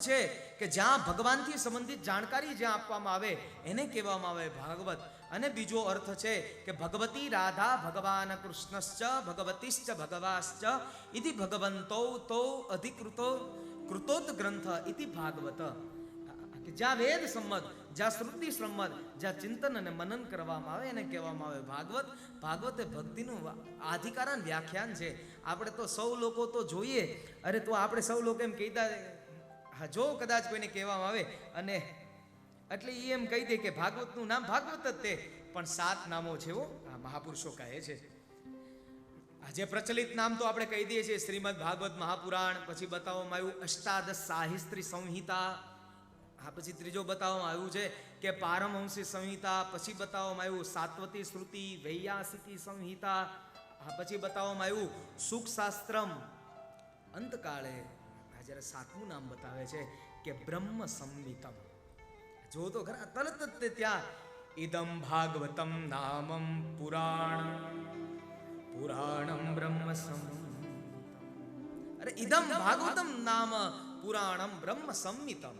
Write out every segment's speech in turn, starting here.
છે કે જ્યાં ભગવાનથી સંબંધિત જાણકારી જ્યાં આપવામાં આવે, એને કહેવામાં આવે ભાગવત. અને બીજો અર્થ છે કે ભગવતી રાધા ભગવાન કૃષ્ણશ્ચ, ભગવતીશ્ચ ભગવાશ્ચ, ઇતિ ભગવંતો તો અધિકૃતો કૃતોત ગ્રંથ ઇતિ ભાગવત. જ્યાં વેદ સંમત, જ્યાં શ્રુતિ સંમત, જ્યાં ચિંતન અને મનન કરવામાં આવે, એને કહેવામાં આવે ભાગવત. ભાગવત એ ભક્તિનું આધિકારણ વ્યાખ્યાન છે. આપણે તો સૌ લોકો તો જોઈએ. અરે તો આપણે સૌ લોકો એમ કહેતા હા, જો કદાચ કોઈને કહેવામાં આવે અને એટલે એ એમ કહી દે કે ભાગવતનું નામ ભાગવત જ તે, પણ સાત નામો છે એવો આ મહાપુરુષો કહે છે. આજે પ્રચલિત નામ તો આપણે કહી દઈએ છીએ, શ્રીમદ ભાગવત મહાપુરાણ, પછી બતાવવામાં આવ્યું અષ્ટાદશ સાહિસ્ત્રી સંહિતા, આ પછી ત્રીજો બતાવવામાં આવ્યું છે કે પારમહંસી સંહિતા, પછી બતાવવામાં આવ્યું સાત્વતી શ્રુતિ, વૈયાસિકી સંહિતા, આ પછી બતાવવામાં આવ્યું સુખશાસ્ત્રમ, અંતકાળે જ્યારે સાતમું નામ બતાવે છે કે બ્રહ્મ સંમિતમ જો તો ખરા તરત જ ત્યાં ઇદમ ભાગવતમ નામમ પુરાણ પુરાણમ બ્રહ્મ અરે ઇદમ ભાગવતમ નામ પુરાણમ બ્રહ્મ સંહિતમ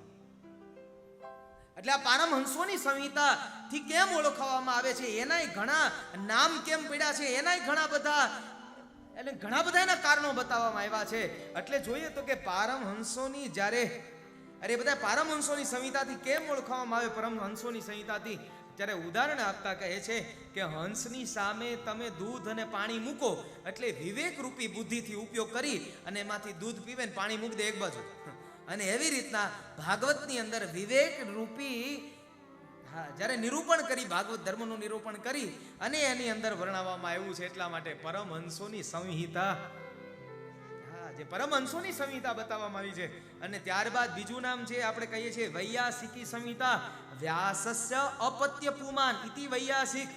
એટલે આ પારમહંસોની સંહિતા થી કેમ ઓળખવામાં આવે છે? એનાય ઘણા નામ કેમ પડ્યા છે? એનાય ઘણા બધા એટલે ઘણા બધા એના કારણો બતાવવામાં આવ્યા છે. એટલે જોઈએ તો કે પારમહંસોની જ્યારે, અરે બધા પારમહંસોની સંહિતાથી કેમ ઓળખવામાં આવે? પરમહંસોની સંહિતાથી જ્યારે ઉદાહરણ આપતા કહે છે કે હંસની સામે તમે દૂધ અને પાણી મૂકો, એટલે વિવેક રૂપી બુદ્ધિથી ઉપયોગ કરી અને એમાંથી દૂધ પીવે પાણી મૂકી દે એક બાજુ. અને એવી રીતના ભાગવતની અંદર વિવેક રૂપી હા, જ્યારે નિરૂપણ કરી, ભાગવત ધર્મનું નિરૂપણ કરી, અને એની અંદર વર્ણવવામાં આવ્યું છે એટલા માટે પરમહંસોની સંહિતા. હા, જે પરમહંસોની સંહિતા બતાવવામાં આવી છે. અને ત્યારબાદ બીજું નામ છે આપણે કહીએ છીએ, વૈયાસિકી સંહિતા. વ્યાસસ્ય અપત્ય પુમાન ઇતિ વૈયાસિક.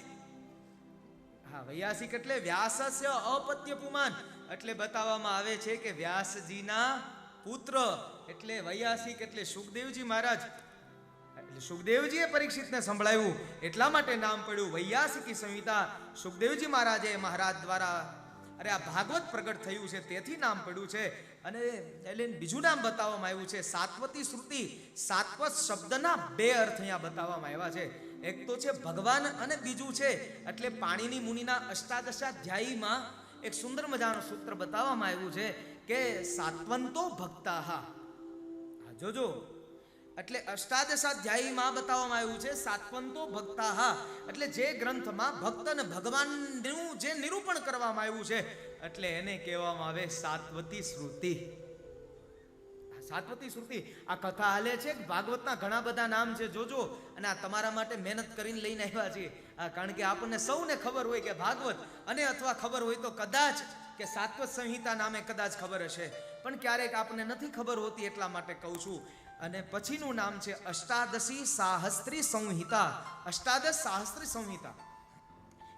હા, વૈયાસિક એટલે વ્યાસસ્ય અપત્ય પુમાન એટલે બતાવવામાં આવે છે કે વ્યાસજીના પુત્ર, એટલે વૈયાસિક એટલે સુખદેવજી મહારાજ. એટલે સુખદેવજીએ પરીક્ષિતને સંભળાવ્યું. એટલા માટે નામ પડ્યું વૈયાસિકી સંહિતા. સુખદેવજી મહારાજે મહારાજ દ્વારા, અરે આ ભાગવત પ્રગટ થયું છે, તેથી નામ પડ્યું છે. અને એટલે બીજું નામ બતાવવામાં આવ્યું છે, સાત્વતી શ્રુતિ. સાત્વત શબ્દના બે અર્થ અહીંયા બતાવવામાં આવ્યા છે. એક તો છે ભગવાન અને બીજું છે, એટલે પાણીની મુનિના અષ્ટાદશાધ્યાયીમાં એક સુંદર મજાનું સૂત્ર બતાવવામાં આવ્યું છે કે સાત્વંતો ભક્તા હા જોજો. એટલે અષ્ટાદશાધ્યાયીમાં બતાવવામાં આવ્યું છે, સાત્વંતો ભક્તાહા. એટલે જે ગ્રંથમાં ભક્ત અને ભગવાનનું જે નિરૂપણ કરવામાં આવ્યું છે, એટલે એને કહેવામાં આવે સાત્વતી શ્રુતિ. સાત્વતી શ્રુતિ, આ કથા હાલે છે ભાગવતના ઘણા બધા નામ છે, જોજો. અને આ તમારા માટે મહેનત કરીને લઈને આવ્યા છીએ. કારણ કે આપણને સૌને ખબર હોય કે ભાગવત, અને અથવા ખબર હોય તો કદાચ કે સાત્વત સંહિતા નામે કદાચ ખબર હશે. પણ ક્યારેક આપણને નથી ખબર હોતી એટલા માટે કહું છું. અને પછીનું નામ છે અષ્ટાદશી સાહસ્ત્રી સંહિતા. અષ્ટાદશ સાહસ્ત્રી સંહિતા.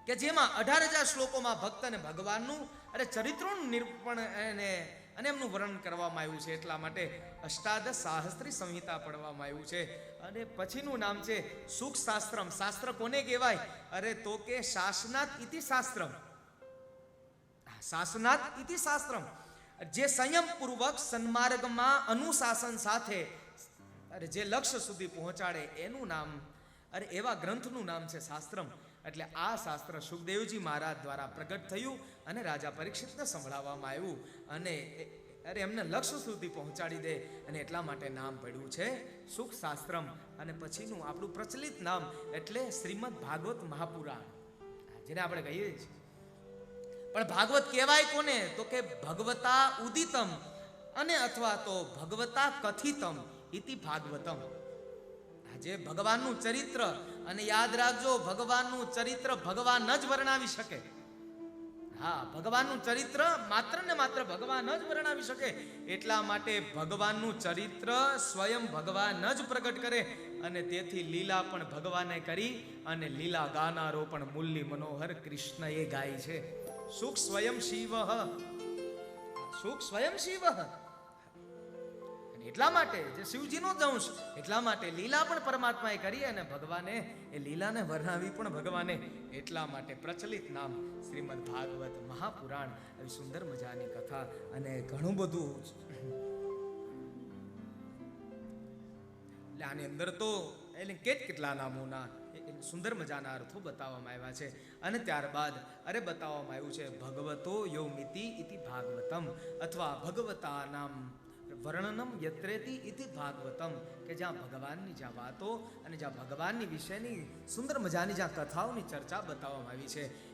કે જેમાં અઢાર હજાર શ્લોકોમાં ભક્ત અને ભગવાનનું અને ચરિત્રોનું નિરૂપણ અને અને એમનું વર્ણન કરવામાં આવ્યું છે. એટલા માટે અષ્ટાદશ સાહસ્ત્રી સંહિતા પડવામાં આવ્યું છે. અને પછીનું નામ છે સુખ શાસ્ત્રમ. શાસ્ત્ર કોને કહેવાય? અરે તો કે શાસનાત ઇતિ શાસ્ત્રમ. શાસનાત ઇતિ શાસ્ત્રમ. જે સંયમ પૂર્વક સન્માર્ગમાં અનુશાસન સાથે અરે જે લક્ષ્ય સુધી પહોંચાડે એનું નામ, અરે એવા ગ્રંથનું નામ છે શાસ્ત્રમ. એટલે આ શાસ્ત્ર સુખદેવજી મહારાજ દ્વારા પ્રગટ થયું અને રાજા પરીક્ષિતને સંભળાવવામાં આવ્યું. અને અરે એમને લક્ષ્ય સુધી પહોંચાડી દે અને એટલા માટે નામ પડ્યું છે સુખ શાસ્ત્રમ અને પછીનું આપણું પ્રચલિત નામ એટલે શ્રીમદ ભાગવત મહાપુરાણ. જેને આપણે કહીએ છીએ પણ ભાગવત કહેવાય કોને? તો કે ભગવતા ઉદિતમ અને અથવા તો ભગવતા કથિતમ. ઇતિ ભાગવતમ આજે ભગવાનનું ચરિત્ર અને યાદ રાખજો, ભગવાનનું ચરિત્ર ભગવાન જ વર્ણવી શકે. હા, ભગવાનનું ચરિત્ર માત્ર ને માત્ર ભગવાન જ વર્ણવી શકે. એટલા માટે ભગવાનનું ચરિત્ર સ્વયં ભગવાન જ પ્રગટ કરે અને તેથી લીલા પણ ભગવાને કરી અને લીલા ગાનારો પણ મુલ્લી મનોહર કૃષ્ણએ ગાય છે. સુખ સ્વયં શિવ. સુખ સ્વયં શિવ. એટલા માટે જે શિવજીનો જ અંશ, એટલા માટે લીલા પણ પરમાત્માએ કરી અને ભગવાને એ લીલાને વર્ણવી પણ ભગવાને. એટલા માટે પ્રચલિત નામ શ્રીમદ ભાગવત મહાપુરાણ. એવી સુંદર મજાની કથા અને ઘણું બધું એટલે આની અંદર તો એટલે કેટ કેટલા નામોના સુંદર મજાના અર્થો બતાવવામાં આવ્યા છે. અને ત્યારબાદ, અરે બતાવવામાં આવ્યું છે, ભગવતો યોમિતિ ઇતિ ભાગવતમ. અથવા ભગવતા નામ વર્ણનમ યત્રેતી ઇતિ ભાગવતમ, કે જ્યાં ભગવાનની જ્યાં વાતો અને જ્યાં ભગવાનની વિશેની સુંદર મજાની જ્યાં કથાઓની ચર્ચા બતાવવામાં આવી છે.